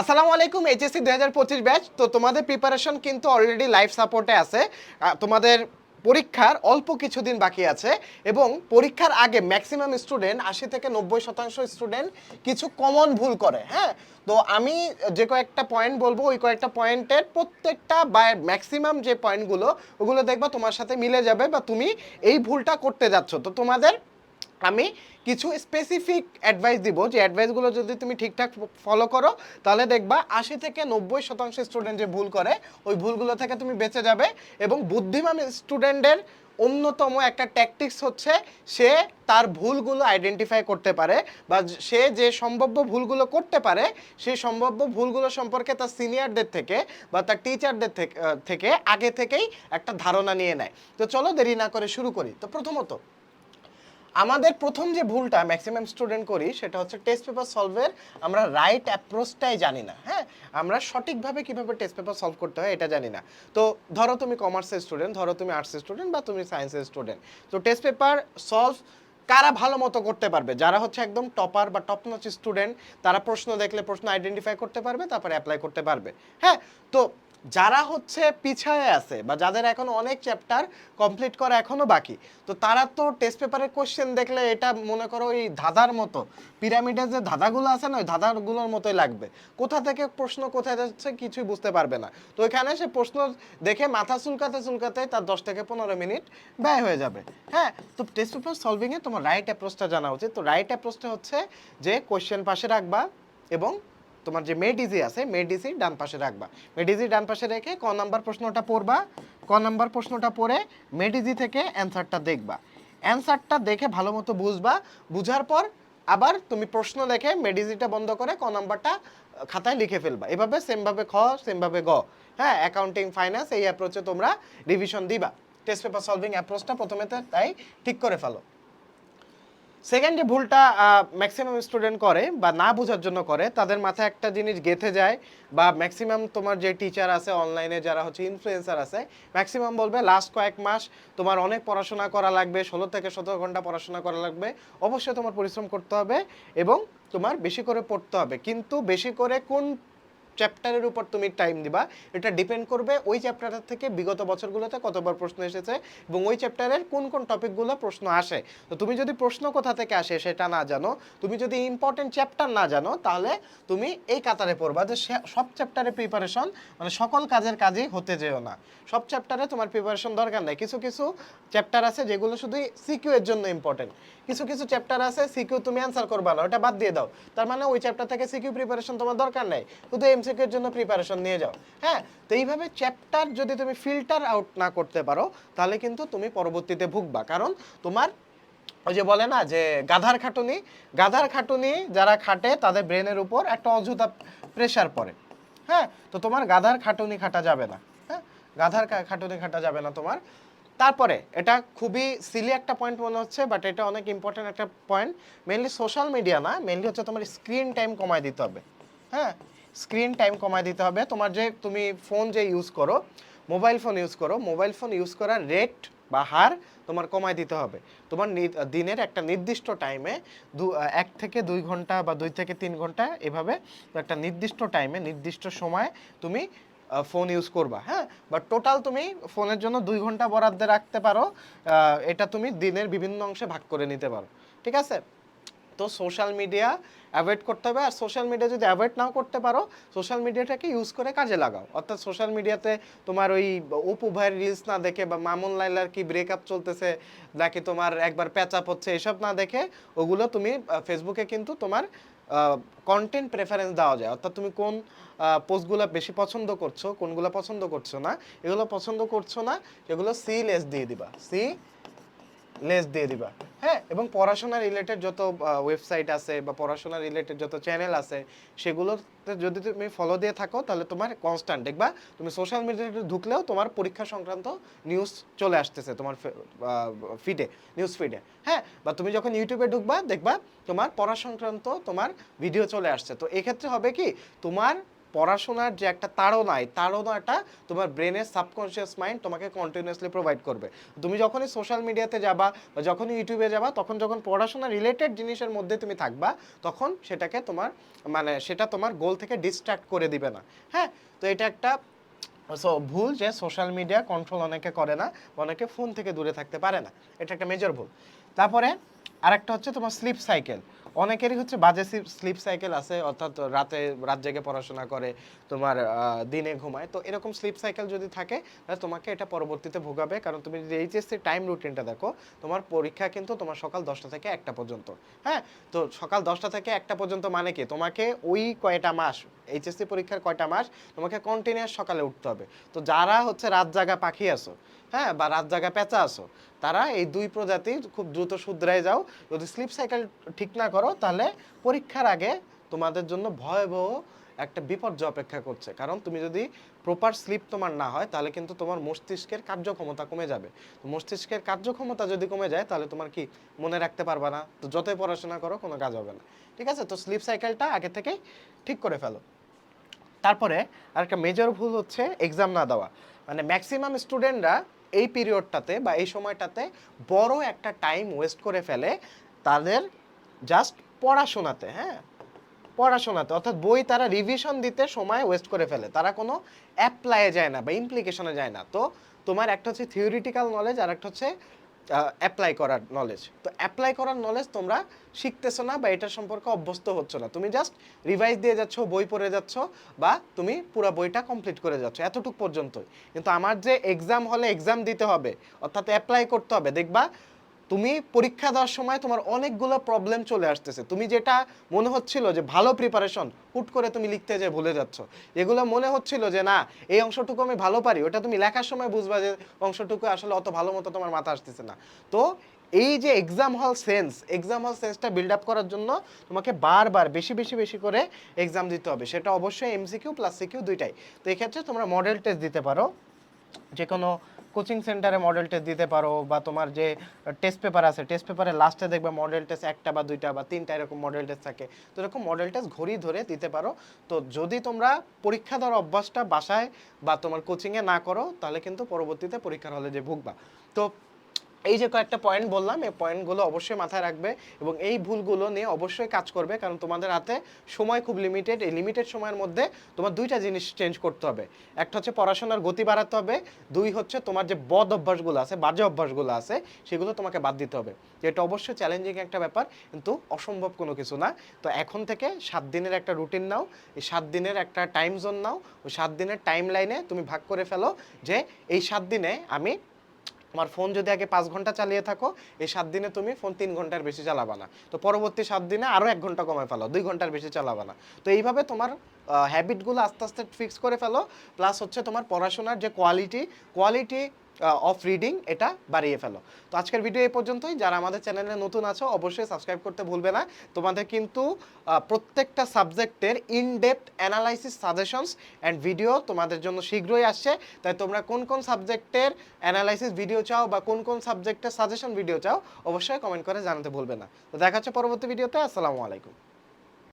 আসসালামু আলাইকুম এইচএসসি দুই হাজার পঁচিশ ব্যাচ। তো তোমাদের প্রিপারেশন কিন্তু অলরেডি লাইফ সাপোর্টে আছে। তোমাদের পরীক্ষার অল্প কিছুদিন বাকি আছে এবং পরীক্ষার আগে ম্যাক্সিমাম স্টুডেন্ট আশি থেকে নব্বই শতাংশ স্টুডেন্ট কিছু কমন ভুল করে হ্যাঁ? তো আমি যে কয়েকটা পয়েন্ট বলব, ওই কয়েকটা পয়েন্টের প্রত্যেকটা বা ম্যাক্সিমাম যে পয়েন্টগুলো ওগুলো দেখবা তোমার সাথে মিলে যাবে বা তুমি এই ভুলটা করতে যাচ্ছ। তো তোমাদের আমি কিছু স্পেসিফিক অ্যাডভাইস দিব যে অ্যাডভাইসগুলো যদি তুমি ঠিকঠাক ফলো করো, তাহলে দেখবা আশি থেকে নব্বই শতাংশ স্টুডেন্ট যে ভুল করে, ওই ভুলগুলো থেকে তুমি বেঁচে যাবে এবং বুদ্ধিমান স্টুডেন্টের অন্যতম একটা ট্যাকটিক্স হচ্ছে সে তার ভুলগুলো আইডেন্টিফাই করতে পারে বা সে যে সম্ভাব্য ভুলগুলো করতে পারে, সেই সম্ভাব্য ভুলগুলো সম্পর্কে তার সিনিয়রদের থেকে বা তার টিচারদের থেকে থেকে আগে থেকেই একটা ধারণা নিয়ে নেয়। তো চলো দেরি না করে শুরু করি। তো প্রথমত আমাদের প্রথম যে ভুলটা ম্যাক্সিমাম স্টুডেন্ট করি, সেটা হচ্ছে টেস্ট পেপার সলভের আমরা রাইট অ্যাপ্রোচটাই জানি না হ্যাঁ? আমরা সঠিকভাবে কীভাবে টেস্ট পেপার সলভ করতে হয়, এটা জানি না। তো ধরো তুমি কমার্সের স্টুডেন্ট ধরো তুমি আর্টসের স্টুডেন্ট বা তুমি সায়েন্সের স্টুডেন্ট তো টেস্ট পেপার সলভ কারা ভালো মতো করতে পারবে? যারা হচ্ছে একদম টপার বা টপ নচ স্টুডেন্ট তারা প্রশ্ন দেখলে প্রশ্ন আইডেন্টিফাই করতে পারবে, তারপরে অ্যাপ্লাই করতে পারবে হ্যাঁ? তো যারা হচ্ছে পিছায় আছে বা যাদের এখন অনেক চ্যাপ্টার কমপ্লিট করা এখনও বাকি, তো তারা তো টেস্ট পেপারের কোশ্চেন দেখলে এটা মনে করো ওই ধাঁধার মতো পিরামিডের যে ধাঁধাগুলো আছে না, ওই ধাঁধাগুলোর মতোই লাগবে। কোথা থেকে প্রশ্ন কোথায় যাচ্ছে কিছুই বুঝতে পারবে না। তো এখানে সে প্রশ্ন দেখে মাথা চুলকাতে চুলকাতে তার দশ থেকে পনেরো মিনিট ব্যয় হয়ে যাবে। হ্যাঁ তো টেস্ট পেপার সলভিংয়ে তোমার রাইট অ্যাপ্রোচটা জানা উচিত। তো রাইট অ্যাপ্রোচটা হচ্ছে যে কোশ্চেন পাশে রাখবা এবং তোমার যে মেডিজি আছে মেডিজি ডান পাশে রাখবা। মেডিজি ডান পাশে রেখে ক নাম্বার প্রশ্নটা পড়বা, ক নাম্বার প্রশ্নটা পড়ে মেডিজি থেকে অ্যান্সারটা দেখবা। অ্যান্সারটা দেখে ভালো মতো বুঝবা, বুঝার পর আবার তুমি প্রশ্ন দেখে মেডিজিটা বন্ধ করে ক নাম্বারটা খাতায় লিখে ফেলবা। এভাবে সেমভাবে খ, সেমভাবে গ। হ্যাঁ অ্যাকাউন্টিং ফাইন্যান্স এই অ্যাপ্রোচে তোমরা রিভিশন দিবা। টেস্ট পেপার সলভিং অ্যাপ্রোচটা প্রথমে তাই ঠিক করে ফেলো। সেকেন্ড যে ভুলটা ম্যাক্সিমাম স্টুডেন্ট করে বা না বোঝার জন্য করে, তাদের মাথায় একটা জিনিস গেঁথে যায় বা ম্যাক্সিমাম তোমার যে টিচার আছে অনলাইনে যারা হচ্ছে ইনফ্লুয়েন্সার আছে ম্যাক্সিমাম বলবে লাস্ট কয়েক মাস তোমার অনেক পড়াশোনা করা লাগবে, ষোলো থেকে সতেরো ঘণ্টা পড়াশোনা করা লাগবে, অবশ্যই তোমার পরিশ্রম করতে হবে এবং তোমার বেশি করে পড়তে হবে। কিন্তু বেশি করে কোন চ্যাপ্টারের উপর তুমি টাইম দিবা। এটা ডিপেন্ড করবে ওই চ্যাপ্টারের থেকে বিগত বছরগুলোতে কতবার প্রশ্ন এসেছে এবং ওই চ্যাপ্টারের কোন কোন টপিকগুলো প্রশ্ন আসে। তো তুমি যদি প্রশ্ন কোথা থেকে আসে সেটা না জানো, তুমি যদি ইম্পর্টেন্ট চ্যাপ্টার না জানো, তাহলে তুমি এই কাতারে পড়বা যে সব চ্যাপ্টারে প্রিপারেশন মানে সকল কাজের কাজই হতে যেও না। সব চ্যাপ্টারে তোমার প্রিপারেশন দরকার নেই। কিছু কিছু চ্যাপ্টার আছে যেগুলো শুধু সিকিউ এর জন্য ইম্পর্টেন্ট কিছু কিছু চ্যাপ্টার আছে সিকিউ তুমি অ্যান্সার করবা না, ওটা বাদ দিয়ে দাও। তার মানে ওই চ্যাপ্টার থেকে সিকিউ প্রিপারেশন তোমার দরকার নেই। শুধু এমসিকিউ এর জন্য প্রিপারেশন নিয়ে যাও। হ্যাঁ তো এইভাবে চ্যাপ্টার যদি তুমি ফিল্টার আউট না করতে পারো, তাহলে কিন্তু তুমি পরবর্তীতে ভুগবা। কারণ তোমার ওই যে বলে না যে গাধার খাটুনি গাধার খাটুনি যারা খাটে, তাদের ব্রেনের উপর একটা অযথা প্রেশার পড়ে। হ্যাঁ তো তোমার গাধার খাটুনি খাটা যাবে না। হ্যাঁ গাধার খাটুনি খাটা যাবে না তোমার। তারপরে, এটা খুবই সিলি একটা পয়েন্ট মনে হচ্ছে বাট এটা অনেক ইম্পর্টেন্ট একটা পয়েন্ট মেনলি সোশ্যাল মিডিয়া না মেনলি হচ্ছে তোমার স্ক্রিন টাইম কমায় দিতে হবে। হ্যাঁ স্ক্রিন টাইম কমায় দিতে হবে। তোমার যে, তুমি ফোন যে ইউজ করো মোবাইল ফোন ইউজ করো মোবাইল ফোন ইউজ করার রেট বা হার তোমার কমায় দিতে হবে। তোমার দিনের একটা নির্দিষ্ট টাইমে দু, এক থেকে দুই ঘণ্টা বা দুই থেকে তিন ঘণ্টা এভাবে একটা নির্দিষ্ট টাইমে নির্দিষ্ট সময়ে তুমি ফোন ইউজ করবা হ্যাঁ? বাট টোটাল তুমি ফোনের জন্য দুই ঘণ্টা বরাদ্দে রাখতে পারো এটা তুমি দিনের বিভিন্ন অংশে ভাগ করে নিতে পারো। ঠিক আছে? তো সোশ্যাল মিডিয়া অ্যাভয়েড করতে হবে। আর সোশ্যাল মিডিয়া যদি অ্যাভয়েড নাও করতে পারো সোশ্যাল মিডিয়াটাকে ইউজ করে কাজে লাগাও। অর্থাৎ সোশ্যাল মিডিয়াতে তোমার ওই অপু ভাইয়ের রিলস না দেখে বা মামুন লাইলার কি ব্রেকআপ চলতেছে, নাকি তোমার একবার প্যাচাপ হচ্ছে, এসব না দেখে ওগুলো তুমি ফেসবুকে কিন্তু তোমার কন্টেন্ট প্রেফারেন্স দেওয়া যায়। অর্থাৎ তুমি কোন পোস্টগুলো বেশি পছন্দ করছ, কোনগুলো পছন্দ করছ না, এগুলো পছন্দ করছ না, এগুলো সি লেস দিয়ে দিবা। সি লেস দিয়ে দিবা। হ্যাঁ এবং পড়াশোনা রিলেটেড যত ওয়েবসাইট আছে বা পড়াশোনা রিলেটেড যত চ্যানেল আছে, সেগুলোতে যদি তুমি ফলো দিয়ে থাকো, তাহলে তোমার কনস্ট্যান্ট দেখবা তুমি সোশ্যাল মিডিয়াতে ঢুকলেও তোমার পরীক্ষা সংক্রান্ত নিউজ চলে আসতেছে তোমার ফিডে নিউজ ফিডে হ্যাঁ বা তুমি যখন ইউটিউবে ঢুকবা, দেখবা তোমার পড়া সংক্রান্ত তোমার ভিডিও চলে আসছে। তো এক্ষেত্রে হবে কি, তোমার পড়াশোনার যে একটা তাড়না এই তাড়নাটা তোমার ব্রেনের সাবকনশিয়াস মাইন্ড তোমাকে কন্টিনিউয়াসলি প্রোভাইড করবে। তুমি যখনই সোশ্যাল মিডিয়াতে যাবা বা যখনই ইউটিউবে যাবা, তখন যখন পড়াশোনা রিলেটেড জিনিসের মধ্যে তুমি থাকবা, তখন সেটাকে তোমার মানে সেটা তোমার গোল থেকে ডিস্ট্র্যাক্ট করে দিবে না। হ্যাঁ? তো এটা একটা সো ভুল যে সোশ্যাল মিডিয়া কন্ট্রোল অনেকে করে না, অনেকে ফোন থেকে দূরে থাকতে পারে না। এটা একটা মেজর ভুল। তারপরে আরেকটা হচ্ছে তোমার স্লিপ সাইকেল অনেকেরই হচ্ছে বাজে স্লিপ সাইকেল আছে, অর্থাৎ রাতে, রাত জেগে পড়াশোনা করে, তোমার দিনে ঘুমায়। তো এরকম স্লিপ সাইকেল যদি থাকে, তাহলে তোমাকে এটা পরবর্তীতে ভোগাবে। কারণ তুমি যদি এইচএসসি টাইম রুটিনটা দেখো, তোমার পরীক্ষা কিন্তু তোমার সকাল দশটা থেকে একটা পর্যন্ত। হ্যাঁ? তো সকাল দশটা থেকে একটা পর্যন্ত মানে কি? তোমাকে ওই কয়টা মাস, এইচএসসি পরীক্ষার কয়টা মাস, তোমাকে কন্টিনিউয়াস সকালে উঠতে হবে। তো যারা হচ্ছে রাত জাগা পাখি আসো হ্যাঁ? বা রাত জাগা পেঁচা আসো তারা এই দুই প্রজাতি খুব দ্রুত শুধরায় যাও। যদি স্লিপ সাইকেল ঠিক না করো, তাহলে পরীক্ষার আগে তোমাদের জন্য ভয়াবহ একটা বিপর্যয় অপেক্ষা করছে। কারণ তুমি যদি প্রপার স্লিপ তোমার না হয়, তাহলে কিন্তু তোমার মস্তিষ্কের কার্যক্ষমতা কমে যাবে। তো মস্তিষ্কের কার্যক্ষমতা যদি কমে যায়, তাহলে তোমার কি মনে রাখতে পারবা না? তো যতই পড়াশোনা করো, কোনো কাজ হবে না। ঠিক আছে? তো স্লিপ সাইকেলটা আগে থেকেই ঠিক করে ফেলো। তারপরে আরেকটা মেজর ভুল হচ্ছে এক্সাম না দেওয়া। মানে ম্যাক্সিমাম স্টুডেন্টরা এই পিরিয়ডটাতে বা এই সময়টাতে বড় একটা টাইম ওয়েস্ট করে ফেলে, তাদের জাস্ট পড়াশোনাতে হ্যাঁ? পড়াশোনাতে, অর্থাৎ বই তারা রিভিশন দিতে সময় ওয়েস্ট করে ফেলে। তারা কোনো অ্যাপ্লাইয়ে যায় না বা ইমপ্লিকেশনে যায় না। তো তোমার একটা হচ্ছে থিওরিটিক্যাল নলেজ আর একটা হচ্ছে অ্যাপ্লাই করার নলেজ তো অ্যাপ্লাই করার নলেজ তোমরা শিখতেছো না বা এটার সম্পর্কে অভ্যস্ত হচ্ছ না। তুমি জাস্ট রিভাইজ দিয়ে যাচ্ছ, বই পড়ে যাচ্ছ বা তুমি পুরো বইটা কমপ্লিট করে যাচ্ছ, এতটুক পর্যন্তই। কিন্তু আমার যে এক্সাম হলে এক্সাম দিতে হবে, অর্থাৎ অ্যাপ্লাই করতে হবে, দেখবা তুমি পরীক্ষা দেওয়ার সময় তোমার অনেকগুলো প্রবলেম চলে আসতেছে। তুমি যেটা মনে হচ্ছিল যে ভালো প্রিপারেশন হুট করে তুমি লিখতে যে ভুলে যাচ্ছ। এগুলো মনে হচ্ছিল যে না, এই অংশটুকু আমি ভালো পারি। ওটা তুমি লেখার সময় বুঝবা যে অংশটুকু আসলে অত ভালো মতো তোমার মাথা আসতেছে না। তো এই যে এক্সাম হল সেন্স এক্সাম হল সেন্সটা বিল্ড আপ করার জন্য তোমাকে বারবার বেশি বেশি বেশি করে এক্সাম দিতে হবে। সেটা অবশ্যই এমসিকিউ প্লাস সিকিউ দুইটাই। তো এক্ষেত্রে তোমরা মডেল টেস্ট দিতে পারো। যে কোনো কোচিং সেন্টারে মডেল টেস্ট দিতে পারো বা তোমার যে টেস্ট পেপার আছে টেস্ট পেপারে লাস্টে দেখবে মডেল টেস্ট একটা বা দুইটা বা তিনটা এরকম মডেল টেস্ট থাকে। তো এরকম মডেল টেস্ট ঘড়ি ধরে দিতে পারো। তো যদি তোমরা পরীক্ষা দেওয়ার অভ্যাসটা বাসায় বা তোমার কোচিংয়ে না করো, তাহলে কিন্তু পরবর্তীতে পরীক্ষার হলে যে ভুগবা। তো এই যে কয়েকটা পয়েন্ট বললাম, এই পয়েন্টগুলো অবশ্যই মাথায় রাখবে এবং এই ভুলগুলো নিয়ে অবশ্যই কাজ করবে, কারণ তোমাদের হাতে সময় খুব লিমিটেড এই লিমিটেড সময়ের মধ্যে তোমার দুইটা জিনিস চেঞ্জ করতে হবে। একটা হচ্ছে পড়াশোনার গতি বাড়াতে হবে, দুই হচ্ছে তোমার যে বদ অভ্যাসগুলো আছে, বাজে অভ্যাসগুলো আছে, সেগুলো তোমাকে বাদ দিতে হবে। এটা অবশ্যই চ্যালেঞ্জিং একটা ব্যাপার, কিন্তু অসম্ভব কোনো কিছু না। তো এখন থেকে সাত দিনের একটা রুটিন নাও, এই সাত দিনের একটা টাইম জোন নাও, ওই সাত দিনের টাইম লাইনে তুমি ভাগ করে ফেলো যে এই সাত দিনে আমি তোমার ফোন যদি আগে পাঁচ ঘণ্টা চালিয়ে থাকো, এই সাত দিনে তুমি ফোন তিন ঘণ্টার বেশি চালাবা না। তো পরবর্তী সাত দিনে আরও এক ঘণ্টা কমায় ফেলো, দুই ঘণ্টার বেশি চালাবা না। তো এইভাবে তোমার হ্যাবিটগুলো আস্তে আস্তে ফিক্স করে ফেলো প্লাস হচ্ছে তোমার পড়াশোনার যে কোয়ালিটি কোয়ালিটি অফ রিডিং এটা বাড়িয়ে ফেলো। তো আজকের ভিডিও এই পর্যন্তই। যারা আমাদের চ্যানেলে নতুন আছো, অবশ্যই সাবস্ক্রাইব করতে ভুলবে না। তোমাদের কিন্তু প্রত্যেকটা সাবজেক্টের in depth analysis suggestions and video তোমাদের জন্য শীঘ্রই আসছে। তাই তোমরা কোন কোন সাবজেক্টের অ্যানালাইসিস ভিডিও চাও বা কোন কোন সাবজেক্টের সাজেশন ভিডিও চাও, অবশ্যই কমেন্ট করে জানাতে ভুলবে না। তো দেখা হচ্ছে পরবর্তী ভিডিওতে আসসালামু আলাইকুম।